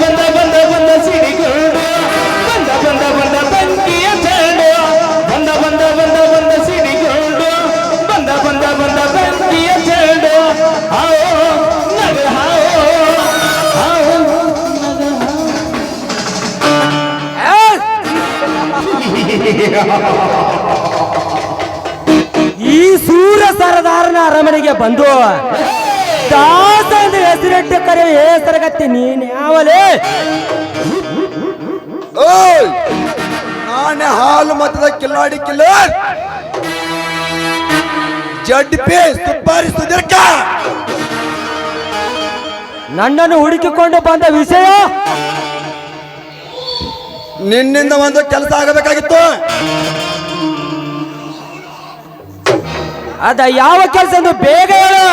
ಬಂದ ಬಂದ ಬಂದ ಸಿಡಿಗುಂಡು ಬಂದ ಬಂದ ಬಂದ ತಂಗಿಯ ಚೆಂಡು ಬಂದ ಬಂದ ಬಂದ ಬಂದ ಸಿಡಿಗುಂಡು ಬಂದ ಬಂದ ಬಂದ ತಂಗಿಯ ಚೆಂಡು ಹಾವು, ನಗ ಹಾವು. ಹಾವು ಈ ಸೂರ ಸರದಾರನ ಅರಮನೆಗೆ ಬಂದು ದಾಸ ಹೆಸರಿಟ್ಟು ಕರೆ ಹೆಸರಗತ್ತಿ ನೀನ್ ಯಾವಲೇ? ಓಯ್! ನಾನೇ ಹಾಲು ಮತದ ಕಿಲ್ಲಾಡಿ ಕಿಲ್ಲರ್ ಜಡ್ ಪಿ ಸುಪಾರಿ ಸುದೀರ್ಘ! ನನ್ನನ್ನು ಹುಡುಕಿಕೊಂಡು ಬಂದ ವಿಷಯ? ನಿನ್ನಿಂದ ಒಂದು ಕೆಲಸ ಆಗಬೇಕಾಗಿತ್ತು. ಅದ ಯಾವ ಕೆಲಸ ಬೇಗ ಹೇಳು.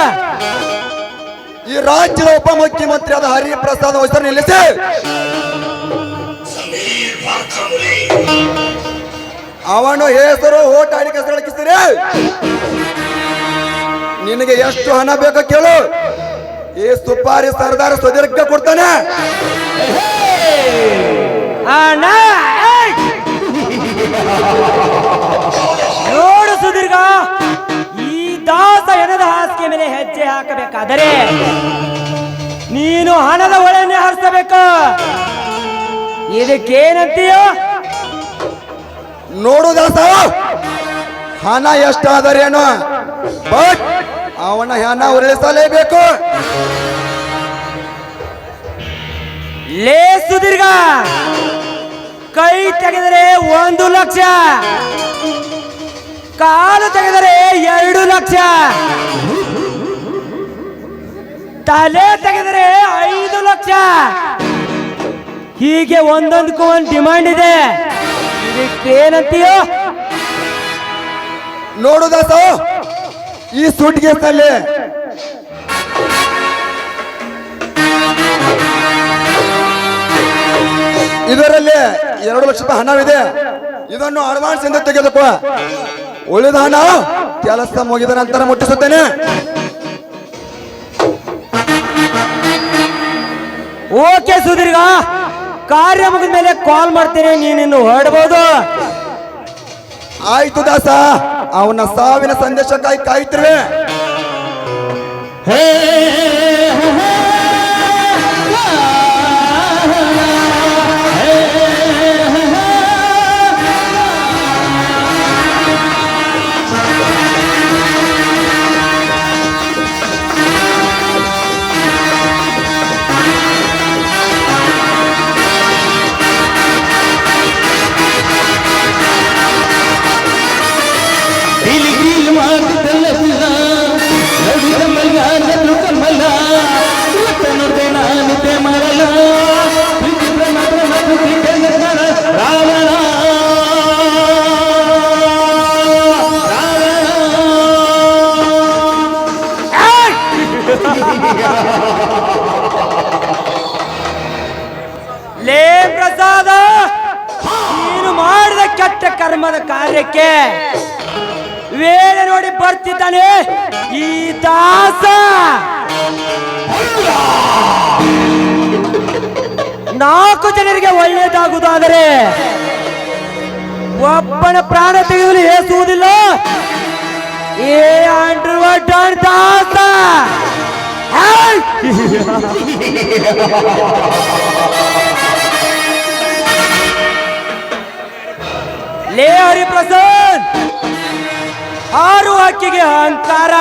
ಈ ರಾಜ್ಯದ ಉಪಮುಖ್ಯಮಂತ್ರಿ ಆದ ಹರಿಪ್ರಸಾದ್ ಹೆಸರು ನಿಲ್ಲಿಸಿ. ಅವನು ಹೆಸರು ಓಟ್ ಆಡಿಕೆ ಹೆಸರು ನಿನಗೆ ಎಷ್ಟು ಹಣ ಬೇಕು ಕೇಳು. ಈ ಸುಪಾರಿ ಸರ್ದಾರ ಸುದೀರ್ಘ ಕೊಡ್ತಾನೆ. ಅಣ್ಣ, ಹಾಕಬೇಕಾದರೆ ನೀನು ಹಣದ ಒಳನೆ ಹರಿಸಬೇಕು. ಇದಕ್ಕೇನಂತೀಯೋ ನೋಡು ದಾಸ ಹಣ ಎಷ್ಟಾದರೇನು ಬಟ್ ಅವನ ಹಣ ಉರುಳಿಸಲೇಬೇಕು. ಲೇ ಸುದೀರ್ಘ! ಕೈ ತೆಗೆದರೆ ಒಂದು ಲಕ್ಷ. ಕಾಲು ತೆಗೆದರೆ ಎರಡು ಲಕ್ಷ. ತಲೆ ತೆಗೆದ್ರೆ ಐದು ಲಕ್ಷ. ಹೀಗೆ ಒಂದೊಂದಕ್ಕೂ ಒಂದು ಡಿಮಾಂಡ್ ಇದೆ. ಏನಂತೀಯೋ ನೋಡು ದಾಸ, ಈ ಸೂಟ್ ಕೇಸ್ನಲ್ಲಿ ಇದರಲ್ಲಿ ಎರಡು ಲಕ್ಷ ರೂಪಾಯಿ ಹಣವಿದೆ. ಇದನ್ನು ಅಡ್ವಾನ್ಸ್ ಎಂದು ತೆಗೆದುಕೋ. ಉಳಿದ ಹಣ ಕೆಲಸ ಮುಗಿದ ನಂತರ ಮುಟ್ಟಿಸುತ್ತೇನೆ. ಓಕೆ ಸುದೀರ್ಘ. ಕಾರ್ಯ ಮುಗಿದ ಮೇಲೆ ಕಾಲ್ ಮಾಡ್ತೇನೆ ನೀನಿನ್ನು ಹೊರಡ್ಬೋದು. ಆಯ್ತು ದಾಸ ಅವನ ಸಾವಿನ ಸಂದೇಶಕ್ಕಾಗಿ ಕಾಯ್ತಿರುವೆ ಇಲಿಗಿಲ್ ಲೇ ಪ್ರಸಾದ, ನೀನು ಮಾಡಿದ ಕೆಟ್ಟ ಕರ್ಮದ ಕಾರ್ಯಕ್ಕೆ ವೇಳೆ ನೋಡಿ ಬರ್ತಿದ್ದಾನೆ ಈ ದಾಸ ನಾಲ್ಕು ಜನರಿಗೆ ಒಳ್ಳೆಯದಾಗುವುದಾದರೆ ಒಬ್ಬನ ಪ್ರಾಣ ತೆಗೆದು ಏಸುವುದಿಲ್ಲ ಏ ಡಾನ್ ದಾಸ! ಲೇ ಹರಿಪ್ರಸಾದ್! ಆರು ಹಕ್ಕಿಗೆ ಅಂತಾರ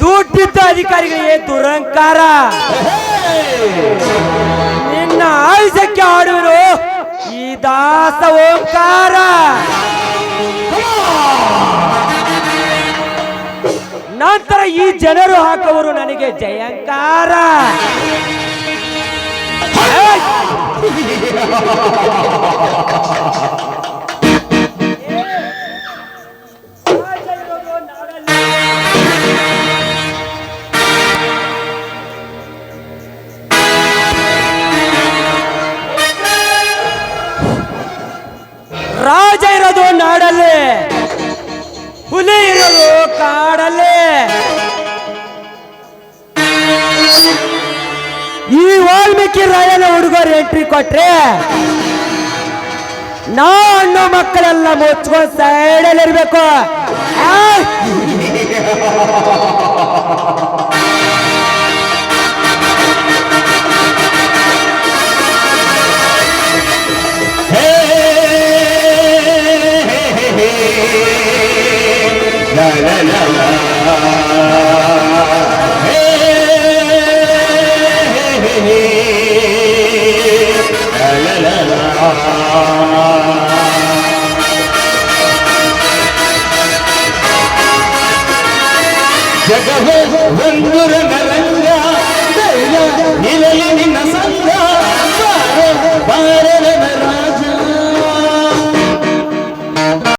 ದುಡ್ಡಿದ್ದ ಅಧಿಕಾರಿಗಳಿಗೆ ದುರಂಕಾರ ನಿನ್ನ ಆಯುಷಕ್ಕೆ ಆಡುವರು ಈ ದಾಸ ಓಂಕಾರ ನಂತರ ಈ ಜನರು ಹಾಕುವರು ನನಗೆ ಜಯಂಕಾರ! ರಾಜ ಇರೋದು ನಾಡಲ್ಲಿ ಹುಲಿ ಇರೋದು ಕಾಡಲ್ಲಿ ಅವ್ರು ಎಂಟ್ರಿ ಕೊಟ್ರೆ ನಾವು ಅನ್ನೋ ಮಕ್ಕಳೆಲ್ಲ ಮುಚ್ಕೊಂಡು ಸೈಡಲ್ಲಿ ಇರ್ಬೇಕು Hey, hey, hey. ಜಗವೇ ಒಂದು ರಂಗರಂಗ ನಿಲಯ ನಿನ್ನ ಸಂಗ ಬಾರೆ ಬಾರೆ ರಾಜ